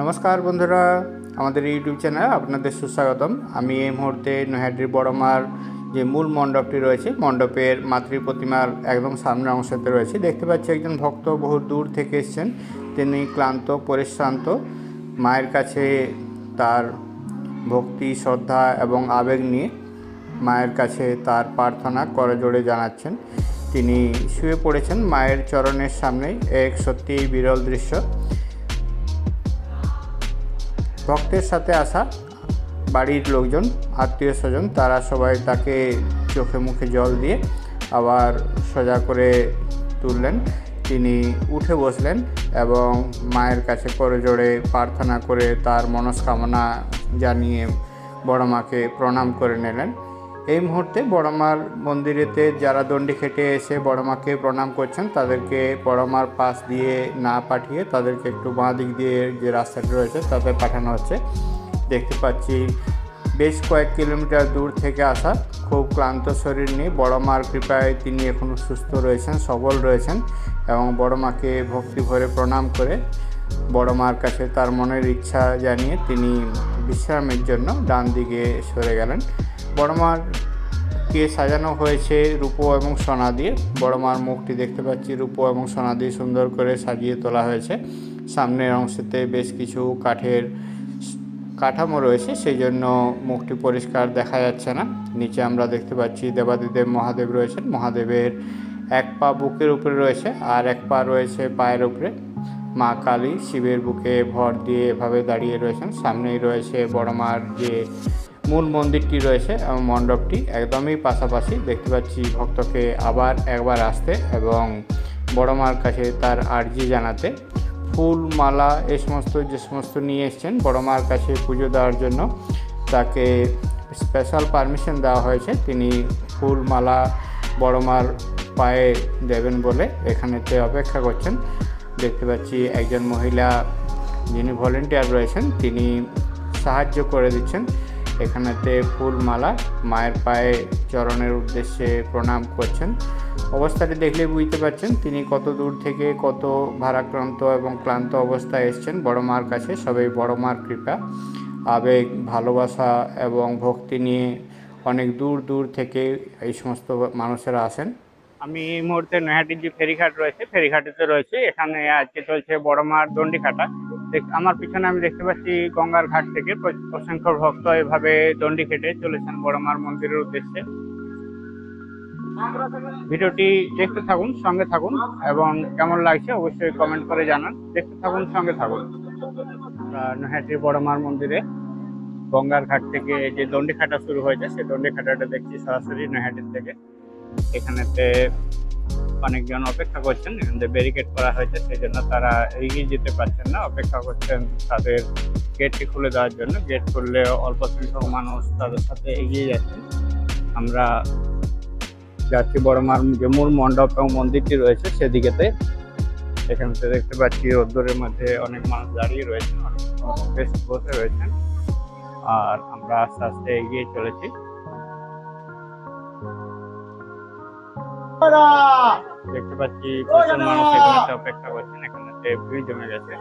নমস্কার বন্ধুরা, আমাদের ইউটিউব চ্যানেল আপনাদের সুস্বাগতম। আমি এই মুহূর্তে নৈহাটির বড়মার যে মূল মণ্ডপটি রয়েছে, মণ্ডপের মাতৃ প্রতিমার একদম সামনের অংশতে রয়েছে। দেখতে পাচ্ছি একজন ভক্ত বহু দূর থেকে এসছেন। তিনি ক্লান্ত, পরিশ্রান্ত, মায়ের কাছে তার ভক্তি, শ্রদ্ধা এবং আবেগ নিয়ে মায়ের কাছে তার প্রার্থনা করে করজোড়ে জানাচ্ছেন। তিনি শুয়ে পড়েছেন মায়ের চরণের সামনেই। এক সত্যিই বিরল দৃশ্য। ভক্তের সাথে আসা, বাড়ির লোকজন, আত্মীয় স্বজন, তারা সবাই তাকে চোখে মুখে জল দিয়ে আবার সোজা করে তুললেন। তিনি উঠে বসলেন এবং মায়ের কাছে করে জোরে প্রার্থনা করে তার মনস্কামনা জানিয়ে বড় মাকে প্রণাম করে নিলেন। এই মুহূর্তে বড়মার মন্দিরেতে যারা দণ্ডি খেটে এসে বড়মাকে প্রণাম করছেন, তাদেরকে বড়মার পাশ দিয়ে না পাঠিয়ে তাদেরকে একটু বাঁ দিক দিয়ে যে রাস্তাটি রয়েছে তাতে পাঠানো হচ্ছে। দেখতে পাচ্ছি বেশ কয়েক কিলোমিটার দূর থেকে আসা খুব ক্লান্ত শরীর নিয়ে বড় মার কৃপায় তিনি এখনও সুস্থ রয়েছেন, সবল রয়েছেন এবং বড় মাকে ভক্তি ভরে প্রণাম করে বড় মার কাছে তার মনের ইচ্ছা জানিয়ে তিনি বিশ্রামের জন্য ডান দিকে সরে গেলেন। বড় মার কে সাজানো হয়েছে রূপো এবং সোনা দিয়ে। বড় মার মুখটি দেখতে পাচ্ছি রূপো এবং সোনা দিয়ে সুন্দর করে সাজিয়ে তোলা হয়েছে। সামনের অংশেতে বেশ কিছু কাঠের কাঠামো রয়েছে সেই জন্য মুখটি পরিষ্কার দেখা যাচ্ছে না। নিচে আমরা দেখতে পাচ্ছি দেবাদিদেব মহাদেব রয়েছেন। মহাদেবের এক পা বুকের উপরে রয়েছে আর এক পা রয়েছে পায়ের উপরে। মা কালী শিবের বুকে ভর দিয়ে এভাবে দাঁড়িয়ে রয়েছেন। সামনেই রয়েছে বড় মার যে মূল মন্দিরটি রয়েছে এবং মণ্ডপটি একদমই পাশাপাশি দেখতে পাচ্ছি ভক্তকে আবার একবার আসতে এবং বড় মার কাছে তার আর্জি জানাতে। ফুল, মালা, এ সমস্ত, যে সমস্ত নিয়ে এসছেন, বড় মার কাছে পুজো দেওয়ার জন্য তাকে স্পেশাল পারমিশন দেওয়া হয়েছে। তিনি ফুল, মালা বড় মার পায়ে দেবেন বলে এখানেতে অপেক্ষা করছেন। দেখতে পাচ্ছি একজন মহিলা যিনি ভলেন্টিয়ার রয়েছেন, তিনি সাহায্য করে দিচ্ছেন। এখানেতে ফুল মালা মায়ের পায়ে চরণের উদ্দেশ্যে প্রণাম করছেন। অবস্থাটি দেখলে বুঝতে পারছেন তিনি কত দূর থেকে কত ভারাক্রান্ত এবং ক্লান্ত অবস্থায় এসছেন। বড় মার কাছে সবাই বড় মার কৃপা, আবেগ, ভালোবাসা এবং ভক্তি নিয়ে অনেক দূর দূর থেকে এই সমস্ত মানুষেরা আসেন। আমি এই মুহূর্তে নৈহাটির যে ফেরিঘাট রয়েছে, ফেরিঘাটিতে রয়েছে। এখানে আজকে চলছে বড় মার দণ্ডিঘাটা দেখ- আমার পিছনে আমি দেখতে পাচ্ছি গঙ্গার ঘাট থেকে অসংখ্য ভক্ত এভাবে দণ্ডি খেটে চলেছেন বড় মার মন্দিরের উদ্দেশ্যে। ভিডিওটি দেখতে থাকুন, সঙ্গে থাকুন এবং কেমন লাগছে অবশ্যই কমেন্ট করে জানান। দেখতে থাকুন, সঙ্গে থাকুন। নৈহাটির বড় মার মন্দিরে গঙ্গার ঘাট থেকে যে দণ্ডি খাটা শুরু হয়েছে, সেই দণ্ডি খাটাটা দেখছি সরাসরি নৈহাটির থেকে। এখানেতে অনেকজন অপেক্ষা করছেন, এখানে ব্যারিকেড করা হয়েছে, সেই জন্য তারা এগিয়ে যেতে পারছেন না, অপেক্ষা করছেন তাদের গেটটি খুলে দেওয়ার জন্য। গেট খুললে অল্প সংখ্যক মানুষ তাদের সাথে এগিয়ে যাচ্ছেন। আমরা যাচ্ছি বড় মার যে মূল মণ্ডপ এবং মন্দিরটি রয়েছে সেদিকেতে। এখান থেকে দেখতে পাচ্ছি রোদ্দুরের মধ্যে অনেক মানুষ দাঁড়িয়ে রয়েছেন, অনেক বেশ বসে রয়েছেন। আর আমরা আস্তে আস্তে এগিয়ে চলেছি। দেখতে পাচ্ছি প্রচুর মানুষ এখানে অপেক্ষা করছেন এখানেতে ভিড় জমে গেছে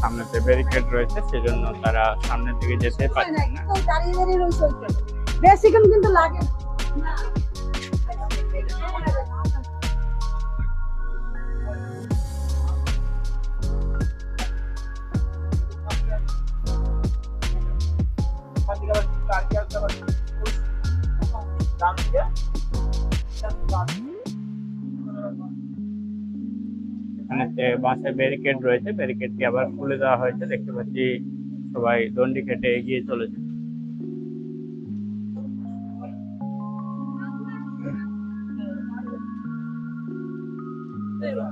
সামনেতে ব্যারিকেড রয়েছে সেজন্য তারা সামনের দিকে যেতে পারছেন না। বেশিক্ষণ কিন্তু লাগে না। এখানেতে বাঁশের ব্যারিকেড রয়েছে ব্যারিকেডটি আবার খুলে দেওয়া হয়েছে দেখতে পাচ্ছি সবাই দণ্ডি খেটে এগিয়ে চলেছে দাঁড়া।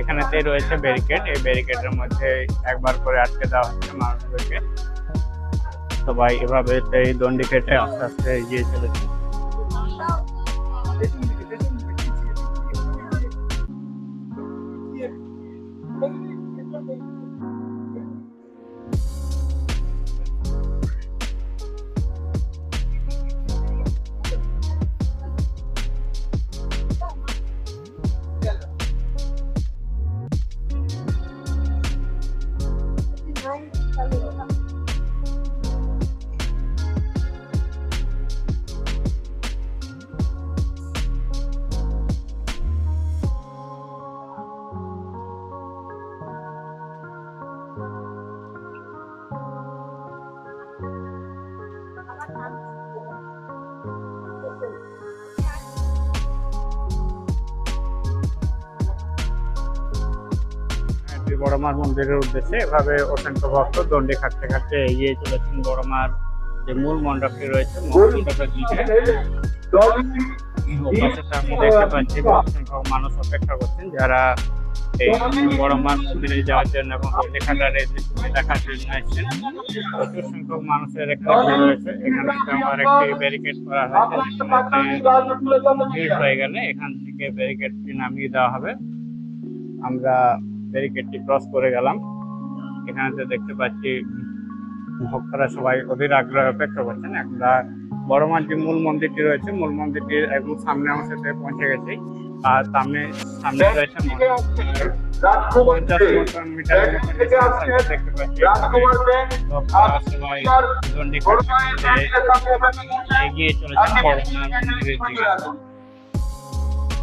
এখানেতে রয়েছে ব্যারিকেড এই ব্যারিকেডের মধ্যে একবার করে আটকে দেওয়া হচ্ছে মানুষদেরকে। সবাই এভাবে দণ্ডি কেটে আস্তে আস্তে এগিয়ে চলেছে। বড়মার মন্দিরের উদ্দেশ্যে এভাবে অসংখ্য ভক্ত দণ্ডে খাটতে খাটতে এগিয়ে চলেছেন বড়মার যে মূল মণ্ডপটি রয়েছে মূল মণ্ডপের দিকে। সামনে দেখতে পাচ্ছি বহু সংখ্যক মানুষ অপেক্ষা করছেন যারা এই বড়মার মন্দিরে যাওয়ার জন্য এবং দণ্ডি খাটার দেখার জন্য এসেছেন। প্রচুর সংখ্যক মানুষের এখানে ভিড় রয়েছে। এখানে আমার একটি ব্যারিকেড করা হয়েছে। ভিড় হয়ে গেলে এখান থেকে ব্যারিকেডটি নামিয়ে দেওয়া হবে। আমরা ব্যারিকেডটি ক্রস করে গেলাম। এখানে তো দেখতে পাচ্ছি ভক্তরা সবাই অধীর আগ্রহে অপেক্ষা করছেন। আমরা বড়মার যে মূল মন্দিরটি রয়েছে মূল মন্দিরটির একদম সামনে অংশতে পৌঁছে গেছি। আর সামনে সামনে রয়েছে পঞ্চাশ দেখতে পাচ্ছি। এগিয়ে দিকে।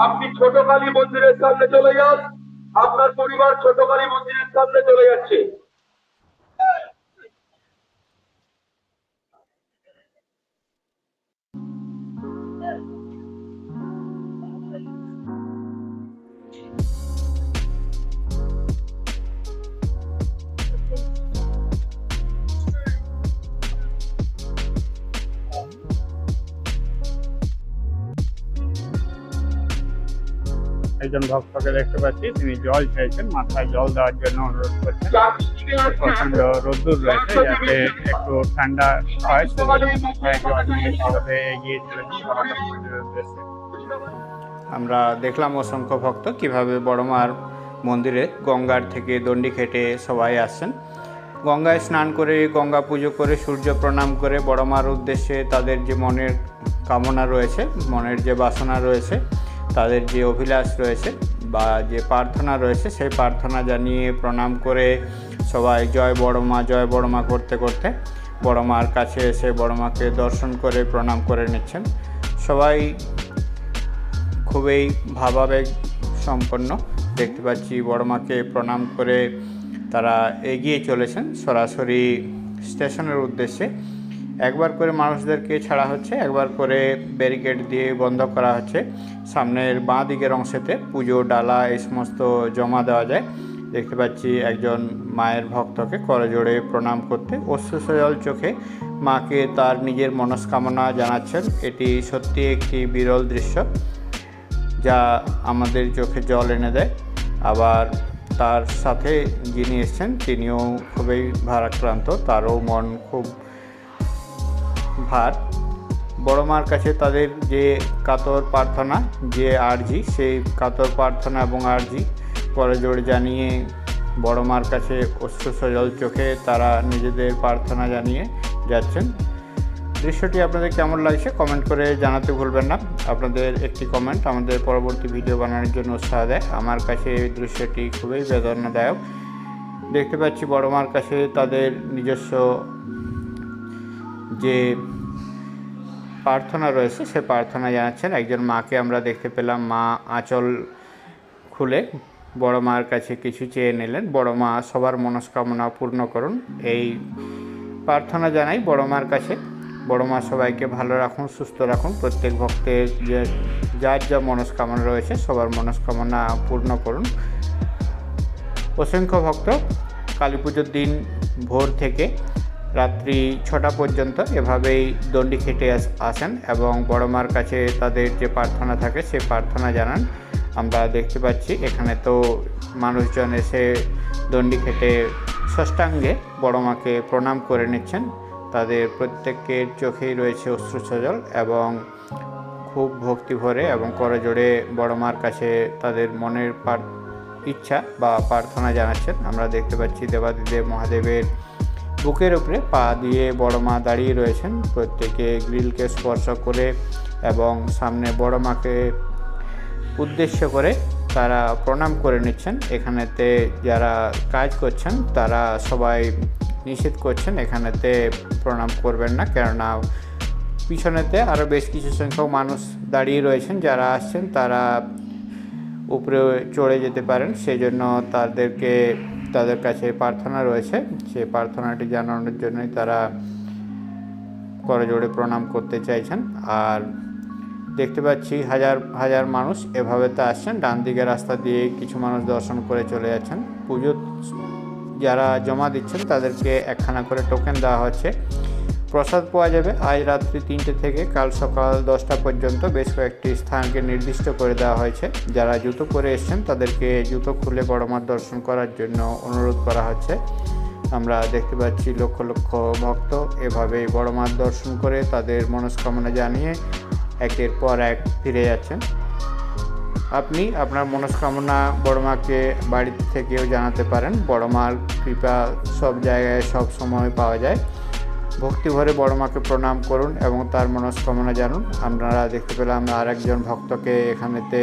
আপনি ছোট কালী মন্দিরের সামনে চলে যান। আপনার পরিবার ছোট কালী মন্দিরের সামনে চলে যাচ্ছে। একজন ভক্তকে দেখতে পাচ্ছি, তিনি জল চাইছেন মাথায় জল দেওয়ার জন্য অনুরোধ করছেন। প্রচণ্ড রোদ্দুর রয়েছে, যাতে একটু ঠান্ডা হয় আমরা দেখলাম অসংখ্য ভক্ত, কীভাবে বড়মার মন্দিরে গঙ্গার থেকে দণ্ডি খেটে সবাই আসছেন। গঙ্গায় স্নান করে, গঙ্গা পুজো করে, সূর্য প্রণাম করে বড়মার উদ্দেশ্যে তাদের যে মনের কামনা রয়েছে, মনের যে বাসনা রয়েছে তাদের যে অভিলাষ রয়েছে বা যে প্রার্থনা রয়েছে, সেই প্রার্থনা জানিয়ে প্রণাম করে সবাই জয় বড়মা জয় বড়মা করতে করতে বড়মার কাছে এসে বড়মাকে দর্শন করে প্রণাম করে নিচ্ছেন। সবাই খুবই ভাবাবেগ সম্পন্ন। দেখতে পাচ্ছি বড়মাকে প্রণাম করে তারা এগিয়ে চলেছেন। সরাসরি স্টেশনের উদ্দেশ্যে একবার করে মানুষদেরকে ছাড়া হচ্ছে, একবার করে ব্যারিকেড দিয়ে বন্ধ করা হচ্ছে। সামনের বাঁ দিকের অংশেতে পুজো, ডালা এই সমস্ত জমা দেওয়া যায়। দেখতে পাচ্ছি একজন মায়ের ভক্তকে করজোড়ে প্রণাম করতে অশ্রুসজল চোখে মাকে তার নিজের মনস্কামনা জানাচ্ছেন। এটি সত্যি একটি বিরল দৃশ্য যা আমাদের চোখে জল এনে দেয়। আবার তার সাথে যিনি এসছেন, তিনিও খুবই ভারাক্রান্ত, তারও মন খুব ভার। বড় মার কাছে তাদের যে কাতর প্রার্থনা, যে আর্জি, সেই কাতর প্রার্থনা এবং আর্জি করজোড় জানিয়ে বড় মার কাছে অশ্রু সজল চোখে তারা নিজেদের প্রার্থনা জানিয়ে যাচ্ছেন। দৃশ্যটি আপনাদের কেমন লাগছে কমেন্ট করে জানাতে ভুলবেন না। আপনাদের একটি কমেন্ট আমাদের পরবর্তী ভিডিও বানানোর জন্য উৎসাহ দেয়। আমার কাছে এই দৃশ্যটি খুবই বেদনাদায়ক। দেখতে পাচ্ছি বড় মার কাছে তাদের নিজস্ব যে প্রার্থনা রয়েছে, সে প্রার্থনা জানাচ্ছেন। একজন মাকে আমরা দেখতে পেলাম, মা আঁচল খুলে বড় মার কাছে কিছু চেয়ে নিলেন। বড় মা সবার মনস্কামনা পূর্ণ করুন। এই প্রার্থনা জানাই বড় মার কাছে। বড় মা সবাইকে ভালো রাখুন, সুস্থ রাখুন। প্রত্যেক ভক্তের যে যার যা মনস্কামনা রয়েছে, সবার মনস্কামনা পূর্ণ করুন। অসংখ্য ভক্ত কালী পুজোর দিন ভোর থেকে রাত্রি ছটা পর্যন্ত এভাবেই দণ্ডি খেটে আস- আসেন এবং বড় মার কাছে তাদের যে প্রার্থনা থাকে সে প্রার্থনা জানান। আমরা দেখতে পাচ্ছি এখানে তো মানুষজন এসে দণ্ডি খেটে ষষ্ঠাঙ্গে বড় মাকে প্রণাম করে নিচ্ছেন। তাদের প্রত্যেকের চোখেই রয়েছে অশ্রু সজল এবং খুব ভক্তি ভরে এবং করজোড়ে বড় মার কাছে তাদের মনের ইচ্ছা বা প্রার্থনা জানাচ্ছেন। আমরা দেখতে পাচ্ছি দেবাদিদেব মহাদেবের বুকের উপরে পা দিয়ে বড় মা দাঁড়িয়ে রয়েছেন। প্রত্যেকে গ্রিলকে স্পর্শ করে এবং সামনে বড় মাকে উদ্দেশ্য করে তারা প্রণাম করে নিচ্ছেন। এখানেতে যারা কাজ করছেন, তারা সবাই নিষেধ করছেন, এখানেতে প্রণাম করবেন না। কেননা পিছনেতে আরও বেশ কিছু সংখ্যক মানুষ দাঁড়িয়ে রয়েছেন। যারা আসছেন, তারা উপরে চড়ে যেতে পারেন। সেই জন্য তাদেরকে, তাদের কাছে প্রার্থনা রয়েছে। সেই প্রার্থনাটি জানানোর জন্যই তারা করজোড়ে প্রণাম করতে চাইছেন। আর দেখতে পাচ্ছি হাজার হাজার মানুষ এভাবে তো আসছেন। ডান দিকে রাস্তা দিয়ে কিছু মানুষ দর্শন করে চলে যাচ্ছেন। পুজো যারা জমা দিচ্ছেন তাদেরকে একখানা করে টোকেন দেওয়া হচ্ছে। প্রসাদ পাওয়া যাবে। আজ রাত্রি তিনটে থেকে কাল সকাল দশটা পর্যন্ত বেশ কয়েকটি স্থানকে নির্দিষ্ট করে দেওয়া হয়েছে। যারা জুতো পরে এসছেন, তাদেরকে জুতো খুলে বড়মার দর্শন করার জন্য অনুরোধ করা হচ্ছে। আমরা দেখতে পাচ্ছি লক্ষ লক্ষ ভক্ত এভাবেই বড়মার দর্শন করে তাদের মনস্কামনা জানিয়ে একের পর এক ফিরে যাচ্ছেন। আপনি আপনার মনস্কামনা বড়মাকে বাড়ি থেকেও জানাতে পারেন। বড়মার কৃপা সব জায়গায় সব সময় পাওয়া যায়। ভক্তি ভরে বড় মাকে প্রণাম করুন এবং তার মনস্কামনা জানুন। আপনারা দেখতে পেলাম আর একজন ভক্তকে এখানেতে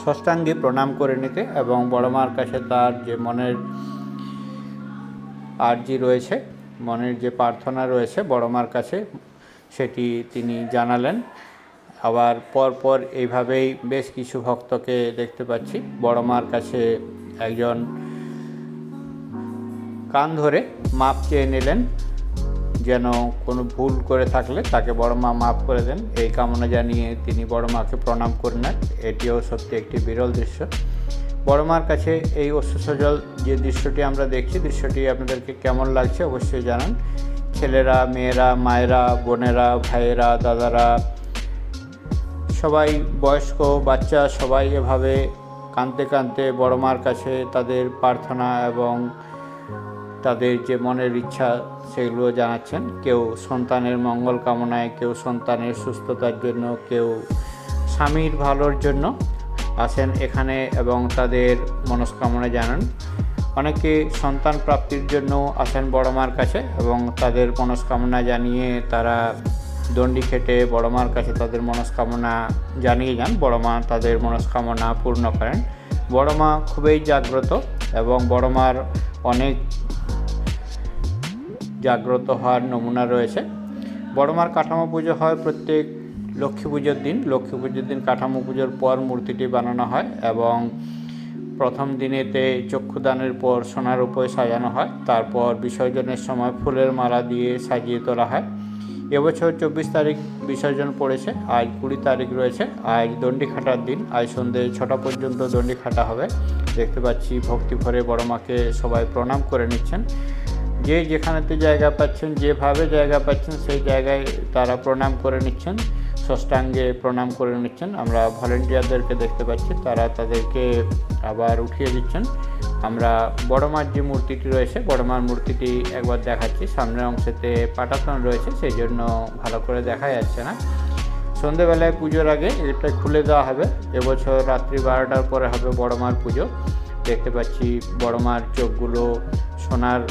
ষষ্ঠাঙ্গে প্রণাম করে নিতে এবং বড় মার কাছে তার যে মনের আর্জি রয়েছে, মনের যে প্রার্থনা রয়েছে বড় মার কাছে, সেটি তিনি জানালেন। আবার পরপর এইভাবেই বেশ কিছু ভক্তকে দেখতে পাচ্ছি। বড় মার কাছে একজন কান ধরে মাপ চেয়ে নিলেন। যেন কোনো ভুল করে থাকলে তাকে বড় মা মাফ করে দেন। এই কামনা জানিয়ে তিনি বড় মাকে প্রণাম করে নেন এটিও সত্যি একটি বিরল দৃশ্য। বড় মার কাছে এই অশ্রুসজল যে দৃশ্যটি আমরা দেখছি, দৃশ্যটি আপনাদেরকে কেমন লাগছে অবশ্যই জানান। ছেলেরা, মেয়েরা, মায়েরা, বোনেরা, ভাইয়েরা, দাদারা, সবাই বয়স্ক, বাচ্চা, সবাই এভাবে কাঁদতে কাঁদতে বড় মার কাছে তাদের প্রার্থনা এবং তাদের যে মনের ইচ্ছা সেগুলো জানাচ্ছেন। কেউ সন্তানের মঙ্গল কামনায়, কেউ সন্তানের সুস্থতার জন্য, কেউ স্বামীর ভালোর জন্য আসেন এখানে এবং তাদের মনস্কামনা জানান। অনেকে সন্তান প্রাপ্তির জন্য আসেন বড় মার কাছে এবং তাদের মনস্কামনা জানিয়ে তারা দণ্ডি খেটে বড় মার কাছে তাদের মনস্কামনা জানিয়ে যান। বড় মা তাদের মনস্কামনা পূর্ণ করেন। বড় মা খুবই জাগ্রত এবং বড় মার অনেক জাগ্রত হওয়ার নমুনা রয়েছে। বড়মার কাঠামো পুজো হয় প্রত্যেক লক্ষ্মী পুজোর দিন। লক্ষ্মী পুজোর দিন কাঠামো পুজোর পর মূর্তিটি বানানো হয় এবং প্রথম দিনেতে চক্ষুদানের পর সোনার উপরে সাজানো হয়। তারপর বিসর্জনের সময় ফুলের মালা দিয়ে সাজিয়ে তোলা হয়। এবছর চব্বিশ তারিখ বিসর্জন পড়েছে, আজ কুড়ি তারিখ রয়েছে। আজ দণ্ডি খাটার দিন, আজ সন্ধ্যে ছটা পর্যন্ত দণ্ডি খাটা হবে। দেখতে পাচ্ছি ভক্তি ভরে বড় মাকে সবাই প্রণাম করে নিচ্ছেন। যে যেখানেতে জায়গা পাচ্ছেন, যেভাবে জায়গা পাচ্ছেন, সেই জায়গায় তারা প্রণাম করে নিচ্ছেন। ষষ্ঠাঙ্গে প্রণাম করে নিচ্ছেন। আমরা ভলেন্টিয়ারদেরকে দেখতে পাচ্ছি। তারা তাদেরকে আবার উঠিয়ে দিচ্ছেন। আমরা বড় মার যে মূর্তিটি রয়েছে বড় মার মূর্তিটি একবার দেখাচ্ছি। সামনের অংশেতে পাটাতন রয়েছে, সেই জন্য ভালো করে দেখা যাচ্ছে না। সন্ধেবেলায় পুজোর আগে এটা খুলে দেওয়া হবে। এবছর রাত্রি বারোটার পরে হবে বড় মার পুজো। দেখতে পাচ্ছি বড় মার চোখগুলো সোনার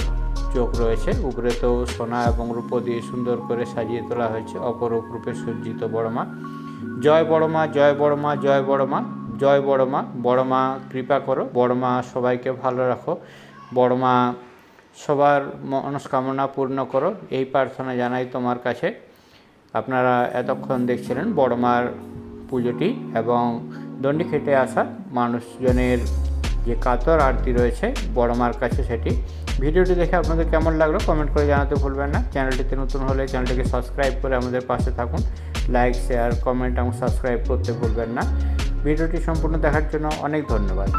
চোখ রয়েছে। উপরে তো সোনা এবং রূপ দিয়ে সুন্দর করে সাজিয়ে তোলা হয়েছে। অপরূপ রূপে সজ্জিত বড় মা জয় বড় মা জয় বড় মা জয় বড় মা জয় বড় মা বড় মা কৃপা করো বড় মা সবাইকে ভালো রাখো বড় মা সবার মনস্কামনা পূর্ণ করো, এই প্রার্থনা জানাই তোমার কাছে। আপনারা এতক্ষণ দেখছিলেন বড় মার পুজোটি এবং দণ্ডি খেটে আসা মানুষজনের যে কাতর আরতি রয়েছে, বড় মার কাছে সেটি। ভিডিওটি দেখে আপনাদের কেমন লাগল কমেন্ট করে জানাতে ভুলবেন না। চ্যানেলটিতে নতুন হলে চ্যানেলটিকে সাবস্ক্রাইব করে আমাদের পাশে থাকুন। লাইক, শেয়ার, কমেন্ট এবং সাবস্ক্রাইব করতে ভুলবেন না। ভিডিওটি সম্পূর্ণ দেখার জন্য অনেক ধন্যবাদ।